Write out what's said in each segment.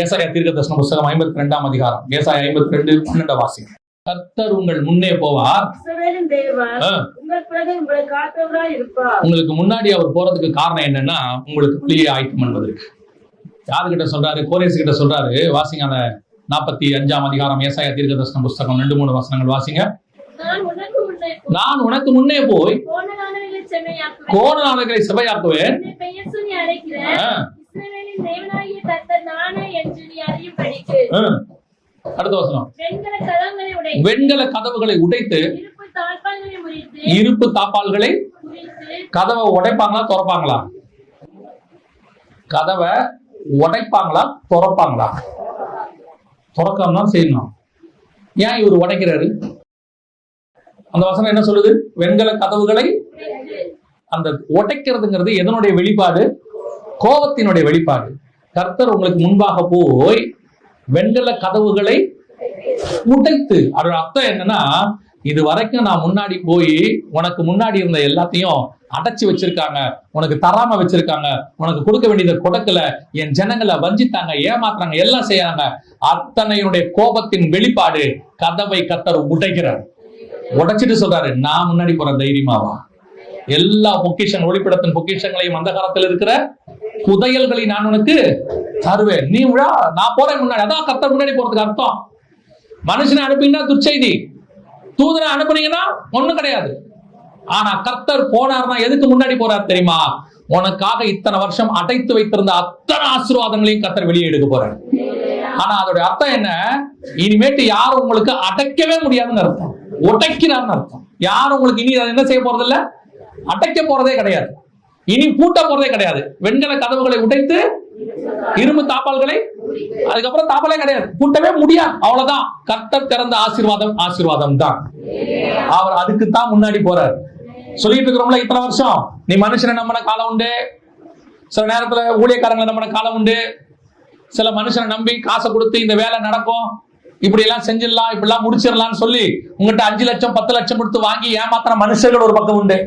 ஏசாயா தீர்க்க தரிசன புஸ்தகம் ஐம்பத்தி ரெண்டாம் அதிகாரம். ஏசாயா ஐம்பத்தி ரெண்டு பன்னெண்டு வாசி கர்த்தர் உங்கள் முன்னே போவார். உங்களுக்கு முன்னாடி அவர் போறதுக்கு காரணம் என்னன்னா உங்களுக்கு வழியை ஆயத்தம் பண்ணுவதற்கு யாருகிட்ட சொல்றாரு? கோரேஸ் கிட்ட சொல்றாரு. வாசிங்க அந்த நாற்பத்தி அஞ்சாம் அதிகாரம் ஏசாயா தீர்க்க தரிசன புஸ்தகம் ரெண்டு மூணு வசனங்கள் வாசிங்க. நான் உனக்கு முன்னே போய் நான் உனக்கு என்று நீ அறியும்படிக்கு. அடுத்த வசனம். வெண்கல கதவுகளை உடைத்து இருப்பு தாப்பால்களை கதவை உடைப்பாங்களா திறப்பாங்களா? கதவை உடைப்பாங்களா திறப்பாங்களா? திறக்காம தான் செய்யணும். ஏன் இவர் உடைக்கிறாரு? அந்த வசனம் என்ன சொல்லுது? வெண்கல கதவுகளை அந்த உடைக்கிறதுங்கிறது எதனுடைய வெளிப்பாடு? கோபத்தினுடைய வெளிப்பாடு. கர்த்தர் உங்களுக்கு முன்பாக போய் வெண்கல கதவுகளை உடைத்து. அதோட அர்த்தம் என்னன்னா இது வரைக்கும் நான் முன்னாடி போய் உனக்கு முன்னாடி இருந்த எல்லாத்தையும் அடைச்சு வச்சிருக்காங்க. உனக்கு தராம வச்சிருக்காங்க. உனக்கு கொடுக்க வேண்டியதை கொடுக்கல. என் ஜனங்களை வஞ்சித்தாங்க ஏமாத்துறாங்க எல்லாம் செய்யறாங்க. அத்தனையுடைய கோபத்தின் வெளிப்பாடு கதவை கத்தர் உடைக்கிறார். உடைச்சிட்டு சொல்றாரு நான் முன்னாடி போற தைரியமாவா? எல்லா பொக்கிஷன் ஒளிப்படத்தின் பொக்கிஷங்களையும் அந்த காலத்தில் இருக்கிற புதையல்களை நான் உனக்கு தருவேன். நீ விழா நான் போறேன் முன்னாடி. அதான் கத்த முன்னாடி போறதுக்கு அர்த்தம். மனுஷனை அனுப்பினா துச்செய்தி தூதனை அனுப்புனீங்கன்னா ஒண்ணும் கிடையாது. ஆனா கர்த்தர் போனார்னா எதுக்கு முன்னாடி போறார் தெரியுமா? உனக்காக இத்தனை வருஷம் அடைத்து வைத்திருந்த அத்தனை ஆசீர்வாதங்களையும் கர்த்தர் வெளியே எடுக்க போறாரு. ஆனா அதோட அர்த்தம் என்ன? இனிமேட்டு யாரும் உங்களுக்கு அடைக்கவே முடியாதுன்னு அர்த்தம். உடைக்கிறார்னு அர்த்தம். யாரும் உங்களுக்கு இனி என்ன செய்ய போறது இல்லை அடைக்க போறதே கிடையாது. இனி பூட்ட போறதே கிடையாது. வெண்கல கதவுகளை உடைத்து இரும்பு தாப்பால்களை அதுக்கப்புறம் தாப்பாலே கிடையாது. பூட்டவே முடியாது. அவ்வளவுதான். கத்த திறந்த ஆசீர்வாதம் ஆசீர்வாதம் தான். அவர் அதுக்கு தான் முன்னாடி போறார். சொல்லிட்டு இருக்கிறோம்ல இத்தனை வருஷம். நீ மனுஷனை நம்பின காலம் உண்டு. சில நேரத்துல ஊழியக்காரங்களை நம்பின காலம் உண்டு. சில மனுஷனை நம்பி காசை கொடுத்து இந்த வேலை நடக்கும். இப்படி எல்லாம் செஞ்சிடலாம் இப்படி எல்லாம் முடிச்சிடலாம்னு சொல்லி உங்ககிட்ட அஞ்சு லட்சம் பத்து லட்சம் கொடுத்து வாங்கி ஏமாத்தின மனுஷர்கள் ஒரு பக்கம் உண்டு.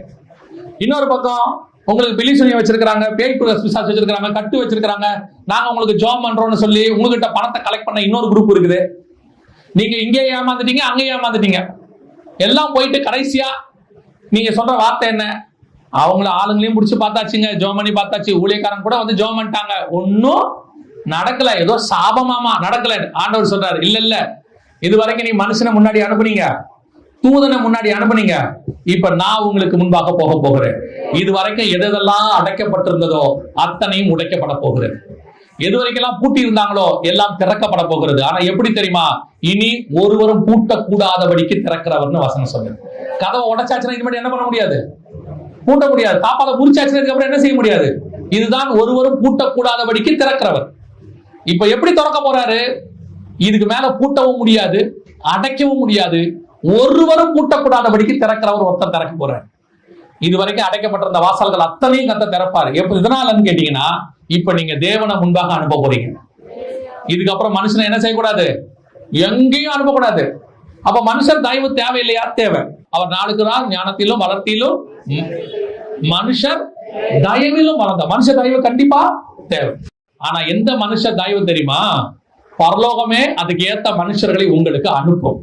இன்னொரு பக்கம் உங்களுக்கு பிலி சொல்லி வச்சிருக்காங்க பேய் பிசாசு வச்சிருக்காங்க கட்டு வச்சிருக்காங்க நாங்க உங்களுக்கு ஜாப் பண்றோம்னு சொல்லி உங்ககிட்ட பணத்தை கலெக்ட் பண்ண இன்னொரு குரூப் இருக்குது. நீங்க இங்கே ஏமாந்துட்டீங்க அங்கே ஏமாந்துட்டீங்க. எல்லாம் போயிட்டு கடைசியா நீங்க சொல்ற வார்த்தை என்ன? அவங்கள ஆளுங்களையும் பிடிச்சி பார்த்தாச்சுங்க ஜோம் பண்ணி பார்த்தாச்சு ஊழியக்காரன் கூட வந்து ஜோம் பண்ணிட்டாங்க. ஒன்னும் நடக்கல ஏதோ சாபமாமா நடக்கல. ஆண்டவர் சொல்றாரு இல்ல இல்ல. இது வரைக்கும் நீ மனுஷனை முன்னாடி அனுப்புனீங்க. தூதனை முன்னாடி அனுப்புனீங்க. இப்ப நான் உங்களுக்கு முன்பாக போக போகிறேன். இது வரைக்கும் எதெல்லாம் அடைக்கப்பட்டிருந்ததோ அத்தனையும் உடைக்கப்பட போகிறது. எது வரைக்கெல்லாம் பூட்டி இருந்தாங்களோ எல்லாம் திறக்கப்பட போகிறது. ஆனா எப்படி தெரியுமா? இனி ஒருவரும் பூட்டக்கூடாதபடிக்கு திறக்கிறவர்னு வசனம் சொல்லுங்க கதவை உடைச்சாச்சுன்னா இனிமேல் என்ன பண்ண முடியாது? பூட்ட முடியாது. தாப்பால புரிச்சாச்சுனதுக்கு இதுக்கப்புறம் என்ன செய்ய முடியாது? இதுதான் ஒருவரும் பூட்டக்கூடாதபடிக்கு திறக்கிறவர். இப்ப எப்படி திறக்க போறாரு? இதுக்கு மேல பூட்டவும் முடியாது அடைக்கவும் முடியாது. ஒருவரும் பூட்டக்கூடாதபடிக்கு திறக்கிறவர் ஒருத்தர் திறக்க போறாரு. இது வரைக்கும் அடைக்கப்பட்டிருந்த வாசல்கள் அத்தனையும் கத்த திறப்பாரு. எப்ப இதனாலன்னு கேட்டீங்கன்னா இப்ப நீங்க தேவனை முன்பாக அனுப்ப போறீங்க. இதுக்கப்புறம் மனுஷனை என்ன செய்யக்கூடாது? எங்கேயும் அனுப்பக்கூடாது. அப்ப மனுஷன் தயவு தேவையில்லையா? தேவை. அவர் நாளுக்கு நாள் ஞானத்திலும் வளர்த்தியிலும் மனுஷர் தயவிலும் வளர்ந்த மனுஷ தயவு கண்டிப்பா தேவை. ஆனா எந்த மனுஷ தயவு தெரியுமா? பரலோகமே அதுக்கு ஏத்த மனுஷர்களை உங்களுக்கு அனுப்பும்.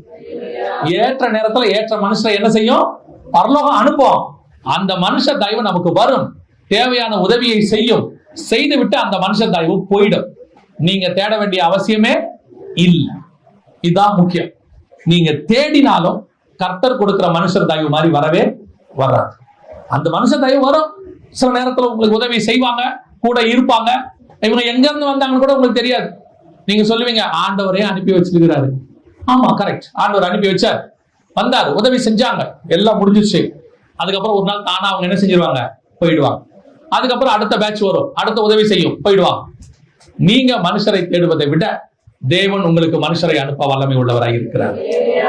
ஏற்ற நேரத்துல ஏற்ற மனுஷரை என்ன செய்யும்? பரலோகம் அனுப்பும். அந்த மனுஷ தயவு நமக்கு வரும். தேவையான உதவியை செய்யும். செய்து விட்டு அந்த மனுஷ தயவு போயிடும். நீங்க தேட வேண்டிய அவசியமே இல்லை. இதுதான் முக்கியம். நீங்க தேடினாலும் கர்த்தர் கொடுக்கிற மனுஷர் தயவு மாதிரி வரவே வராது. அந்த மனுஷ தயவு வரும். சில நேரத்துல உங்களுக்கு உதவி செய்வாங்க. கூட இருப்பாங்க. இவங்க எங்க இருந்து வந்தாங்கன்னு கூட உங்களுக்கு தெரியாது. நீங்க சொல்லுவீங்க ஆண்டவரே அனுப்பி வச்சிருக்கிறாரு. ஆமா கரெக்ட் ஆண்டவர் அனுப்பி வச்சார். வந்தார். உதவி செஞ்சாங்க. எல்லாம் முடிஞ்சிச்சு அதுக்கப்புறம் ஒரு நாள் தானா அவங்க என்ன செஞ்சிருவாங்க? போயிடுவாங்க. அதுக்கப்புறம் அடுத்த பேட்ச் வரும். அடுத்த உதவி செய்யும். போயிடுவாங்க. நீங்க மனுஷரை தேடுவதை விட தேவன் உங்களுக்கு மனுஷரை அனுப்ப வல்லமை உள்ளவராய் இருக்கிறார்.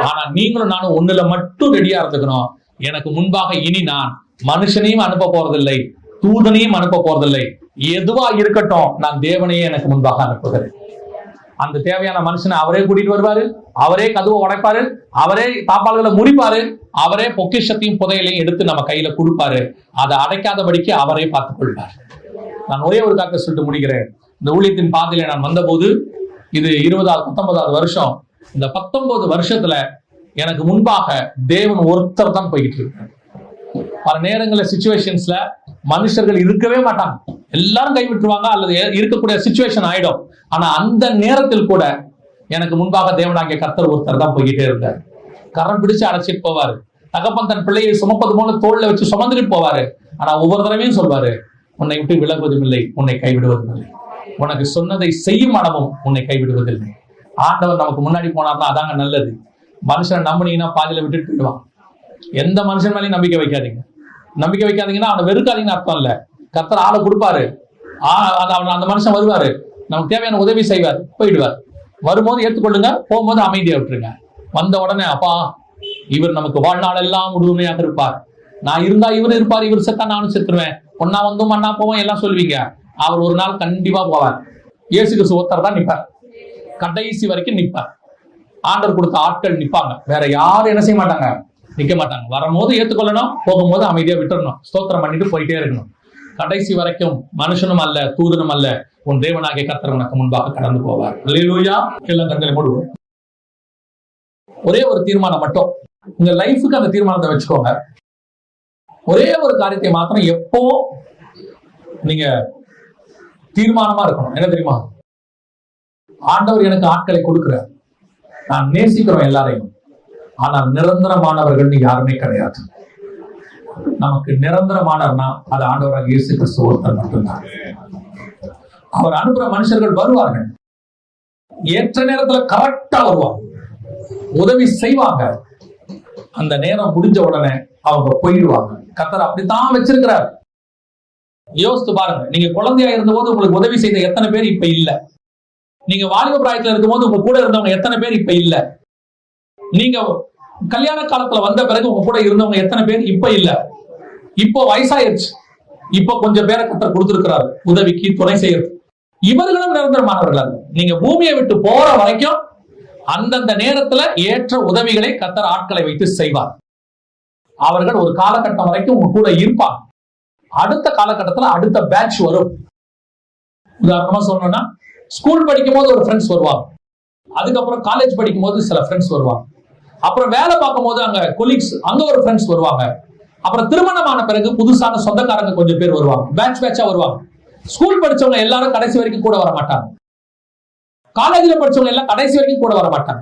ஆனா நீங்களும் நானும் ஒண்ணுல மட்டும் ரெடியா இருந்துக்கணும். எனக்கு முன்பாக இனி நான் மனுஷனையும் அனுப்ப போறதில்லை. தூதனையும் அனுப்ப போறதில்லை. எதுவா இருக்கட்டும் நான் தேவனையே எனக்கு முன்பாக அனுப்புகிறேன். அந்த தேவையான மனுஷனை அவரே கூட்டிட்டு வருவாரு அவரே கதுவை உடைப்பாரு அவரே தாப்பால்களை முடிப்பாரு அவரே பொக்கிஷத்தையும் புதையலையும் எடுத்து நம்ம கையில கொடுப்பாரு. அதை அடைக்காதபடிக்கு அவரே பார்த்துக் கொள்வார். நான் ஒரே ஒரு காக்க சொல்லிட்டு முடிக்கிறேன். இந்த ஊழியத்தின் பாதையில நான் வந்தபோது இது இருபதாவது பத்தொன்பதாவது வருஷம். இந்த பத்தொன்பது வருஷத்துல எனக்கு முன்பாக தேவன் ஒருத்தர் தான் போய்கிட்டு இருக்காரு. பல நேரங்களில் சுச்சுவேஷன்ஸ்ல மனுஷர்கள் இருக்கவே மாட்டாங்க. எல்லாரும் கைவிட்டுருவாங்க அல்லது இருக்கக்கூடிய சுச்சுவேஷன் ஆயிடும். ஆனா அந்த நேரத்தில் கூட எனக்கு முன்பாக தேவனாகிய கர்த்தர் ஒருத்தர் தான் போய்கிட்டே இருந்தார். கரம் பிடிச்சு அழைச்சிட்டு போவாரு. தகப்பன் தன் பிள்ளையை சுமப்பது போல தோல்ல வச்சு சுமந்துட்டு போவாரு. ஆனா ஒவ்வொரு தடவையும் சொல்வாரு உன்னை விட்டு விலகுவதும் இல்லை உன்னை கைவிடுவதும் இல்லை உனக்கு சொன்னதை செய்யும் அளவும் உன்னை கைவிடுவதில்லை. ஆண்டவர் நமக்கு முன்னாடி போனார்னா அதாங்க நல்லது. மனுஷனை நம்புனீங்கன்னா பாதியில விட்டுட்டு போயிடுவான். எந்த மனுஷன் மேலேயும் நம்பிக்கை வைக்காதீங்க. நம்பிக்கை வைக்காதீங்கன்னா அவனை வெறுக்காதீங்கன்னு அர்த்தம் இல்ல. கத்தர் ஆளை கொடுப்பாரு. அந்த மனுஷன் வருவாரு. நமக்கு தேவையான உதவி செய்வார். போயிடுவார். வரும்போது ஏற்றுக்கொள்ளுங்க. போகும்போது அமைதியா விட்டுருங்க. வந்த உடனே அப்பா இவர் நமக்கு வாழ்நாள் எல்லாம் உறுதுணையாக இருப்பார். நான் இருந்தா இவர் இருப்பார் இவர் செத்தா நானும் செத்துருவேன். ஒன்னா வந்தும் அண்ணா போவோம் எல்லாம் சொல்லுவீங்க. அவர் ஒரு நாள் கண்டிப்பா போவார். இயேசு கிறிஸ்து ஒருத்தர் தான் நிற்பார் கடைசி வரைக்கும் நிற்பார் ஆண்டர் கொடுத்த ஆட்கள் நிப்பாங்க. வேற யாரும் என்ன செய்ய மாட்டாங்க? நிக்க மாட்டாங்க. வரும்போது ஏத்துக்கொள்ளணும் போகும்போது அமைதியா விட்டுறணும். ஸ்தோத்திரம் பண்ணிட்டு போயிட்டே இருக்கணும். கடைசி வரைக்கும் மனுஷனும் அல்ல தூதனும் அல்ல. உன் தேவனாகிய கத்தர் உனக்கு முன்பாக கடந்து போவார். அல்லேலூயா எல்லாம் கண்களை மூடுவோம் ஒரே ஒரு தீர்மானம் மட்டும். உங்க லைஃபுக்கு அந்த தீர்மானத்தை வச்சுக்கோங்க. ஒரே ஒரு காரியத்தை மாத்திரம் எப்போ நீங்க தீர்மானமா இருக்கணும். என்ன தெரியுமா? ஆண்டவர் எனக்கு ஆட்களை கொடுக்கிறார். நான் நேசிக்கிறோம் எல்லாரையும். ஆனால் நிரந்தரமானவர்கள் யாருமே கிடையாது. நமக்கு நிரந்தரமானவர்னா அது ஆண்டவராக இயேசு கிறிஸ்து ஒருத்தர் மட்டும்தான். அவர் அனுப்புற மனுஷர்கள் வருவார்கள். ஏற்ற நேரத்துல கரெக்டா வருவாங்க. உதவி செய்வாங்க. அந்த நேரம் முடிஞ்ச உடனே அவங்க போயிடுவாங்க. கத்தர் அப்படித்தான் வச்சிருக்கிறார். யோசித்து பாருங்க. நீங்க குழந்தையா இருந்தபோது உங்களுக்கு உதவி செய்த எத்தனை பேர் இப்ப இல்ல? நீங்க வாலிப பிராயத்துல இருக்கும்போது உங்க கூட இருந்தவங்க எத்தனை பேர் இப்ப இல்ல? நீங்க கல்யாண காலத்துல வந்த பிறகு உங்க கூட இருந்தவங்க எத்தனை பேர்? இப்ப இல்ல. இப்போ வயசாயிருச்சு. இப்போ கொஞ்சம் பேரை கத்தர் கொடுத்திருக்கிறாரு. உதவிக்கு துணை செய்யறது. இவர்களும் நிரந்தரமானவர்கள் நீங்க பூமியை விட்டு போற வரைக்கும் அந்தந்த நேரத்துல ஏற்ற உதவிகளை கத்தர் ஆட்களை வைத்து செய்வார். அவர்கள் ஒரு காலகட்டம் வரைக்கும் உங்க கூட இருப்பாங்க. அடுத்த காலகட்டத்துல அடுத்த பேட்ச் வரும். உதாரணமா சொல்லணும்னா ஸ்கூல் படிக்கும் போது ஒரு ஃப்ரெண்ட்ஸ் வருவாங்க. அதுக்கப்புறம் காலேஜ் படிக்கும் போது சில ஃப்ரெண்ட்ஸ் வருவாங்க. அப்புறம் வேலை பார்க்கும் போது அங்க கொலீக்ஸ் அங்க ஒரு ஃப்ரெண்ட்ஸ் வருவாங்க. அப்புறம் திருமணமான பிறகு புதுசான சொந்தக்காரங்க கொஞ்சம் பேர் வருவாங்க. பேட்ச் பேட்சா வருவாங்க. ஸ்கூல் படிச்சவங்க எல்லாரும் கடைசி வரைக்கும் கூட வர மாட்டாங்க காலேஜ்ல படிச்சவங்க எல்லாம் கடைசி வரைக்கும் கூட வர மாட்டாங்க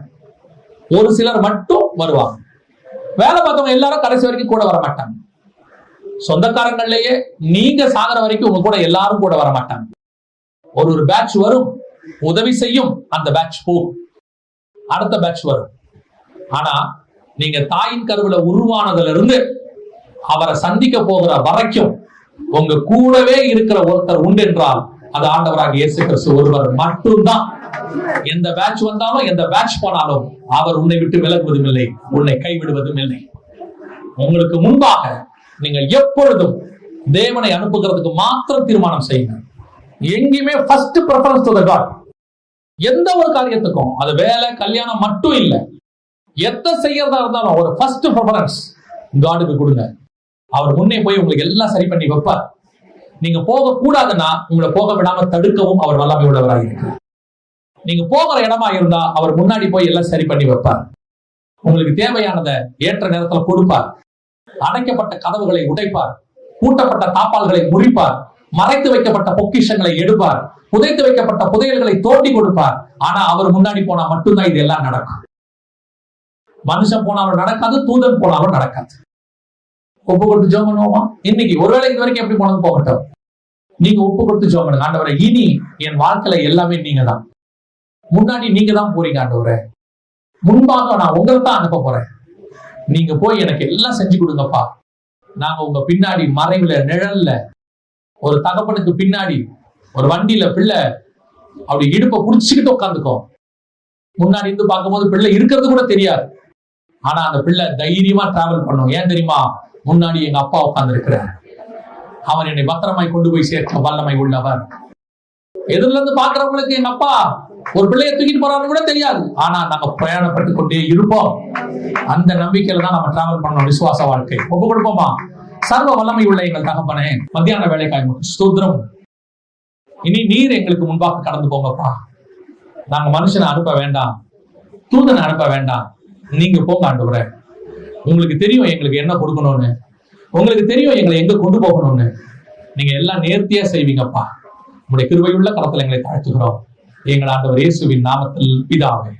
ஒரு சிலர் மட்டும் வருவாங்க. வேலை பார்த்தவங்க எல்லாரும் கடைசி வரைக்கும் கூட வர மாட்டாங்க சொந்தக்காரங்கள்லயே நீங்க சாகிற வரைக்கும் உங்க கூட எல்லாரும் கூட வர மாட்டாங்க ஒரு ஒரு பேட்ச் வரும். உதவி செய்யும். அந்த பேட்ச் போகும். அடுத்த பேட்ச் வரும். ஆனா நீங்க தாயின் கருவுல உருவானதுல இருந்து அவரை சந்திக்க போகிற வரைக்கும் உங்க கூடவே இருக்கிற ஒருத்தர் உண்டு என்றால் அது ஆண்டவராக இயேசு கிறிஸ்து ஒருவர் மட்டும்தான். எந்த பேட்ச் வந்தாலும் எந்த பேட்ச் போனாலும் அவர் உன்னை விட்டு விலகுவதும் இல்லை உன்னை கைவிடுவதும் இல்லை. உங்களுக்கு முன்பாக நீங்கள் எப்பொழுதும் தேவனை அனுப்புகிறதுக்கு மாத்திரம் தீர்மானம் செய்யுங்க. எங்கேயுமே ஃபர்ஸ்ட் ப்ரிஃபரன்ஸ் டு காட் எந்த ஒரு காரியத்துக்கும் அது வேலை கல்யாணம் மட்டும் இல்லை. எத்த செய்யறதா இருந்தாலும் ஒரு ஃபர்ஸ்ட் ப்ரிஃபரன்ஸ் காடுக்கு கொடுங்க. அவர் முன்னே போய் உங்களுக்கு எல்லாம் சரி பண்ணி வைப்பார். நீங்க போக கூடாதுன்னா உங்களை போக விடாம தடுக்கவும் அவர் வல்லமை உள்ளவராக இருக்கிறார். நீங்க போகிற இடமா இருந்தா அவர் முன்னாடி போய் எல்லாம் சரி பண்ணி வைப்பார். உங்களுக்கு தேவையானதை ஏற்ற நேரத்துல கொடுப்பார். அடைக்கப்பட்ட கதவுகளை உடைப்பார். பூட்டப்பட்ட தாப்பால்களை முறிப்பார். மறைத்து வைக்கப்பட்ட பொக்கிஷங்களை எடுப்பார். புதைத்து வைக்கப்பட்ட புதையல்களை தோண்டி கொடுப்பார். ஆனா அவர் முன்னாடி போனா மட்டும்தான் இது எல்லாம் நடக்கும். மனுஷன் போனாலும் நடக்காது தூதன் போனாலும் நடக்காது. ஒப்பு கொடுத்து ஜோம் பண்ணுவோமா இன்னைக்கு ஒருவேளை இது வரைக்கும் எப்படி போனது? போகட்டும் நீங்க ஒப்பு கொடுத்து ஜோம் பண்ணுங்க ஆண்டவரை இனி என் வாழ்க்கையில எல்லாமே நீங்க தான் முன்னாடி நீங்க தான் போறீங்க ஆண்டவரே. முன்பாக நான் உங்களை தான் அனுப்ப போறேன். நீங்க போய் எனக்கு எல்லாம் செஞ்சு கொடுங்கப்பா. நாங்க உங்க பின்னாடி மறைவுல நிழல்ல ஒரு தகப்பனுக்கு பின்னாடி ஒரு வண்டியில பிள்ளை அப்படி இடுப்பை புடிச்சுக்கிட்டு உட்காந்துக்கோ முன்னாடி இருந்து பார்க்கும்போது பிள்ளை இருக்கிறது கூட தெரியாது. ஆனா அந்த பிள்ளை தைரியமா டிராவல் பண்ணும். ஏன் தெரியுமா? முன்னாடி எங்க அப்பா உட்கார்ந்து இருக்கிறார் அவர் என்னை பத்திரமாய் கொண்டு போய் சேர்க்க வல்லமை உள்ளவர் எதிரில இருந்து பாக்குறவங்களுக்கு எங்க அப்பா? ஒரு பிள்ளைய தூக்கிட்டு போறாருன்னு கூட தெரியாது. ஆனா நாங்க பிரயாணப்பட்டு கொண்டே இருப்போம். அந்த நம்பிக்கையில தான் நம்ம டிராவல் பண்ணோம். விசுவாச வாழ்க்கை. ஒப்பு கொடுப்போமா? சர்வ வல்லமை உள்ள எங்கள் தகப்பனே மத்தியான வேலைக்காய் ஸ்தோத்திரம். இனி நீர் எங்களுக்கு முன்பாக கடந்து போங்கப்பா. நாங்க மனுஷனை அனுப்ப வேண்டாம். தூதனை அனுப்ப வேண்டாம். நீங்க போங்க ஆண்டவரே. உங்களுக்கு தெரியும் எங்களுக்கு என்ன கொடுக்கணும்னு. உங்களுக்கு தெரியும் எங்களை எங்க கொண்டு போகணும்னு. நீங்க எல்லாம் நேர்த்தியா செய்வீங்கப்பா. உங்களுடைய கிருவையுள்ள கரத்துல எங்களை தாழ்த்துகிறோம். எங்கள் ஆண்டவர் இயேசுவின் நாமத்தில் பிதாவே.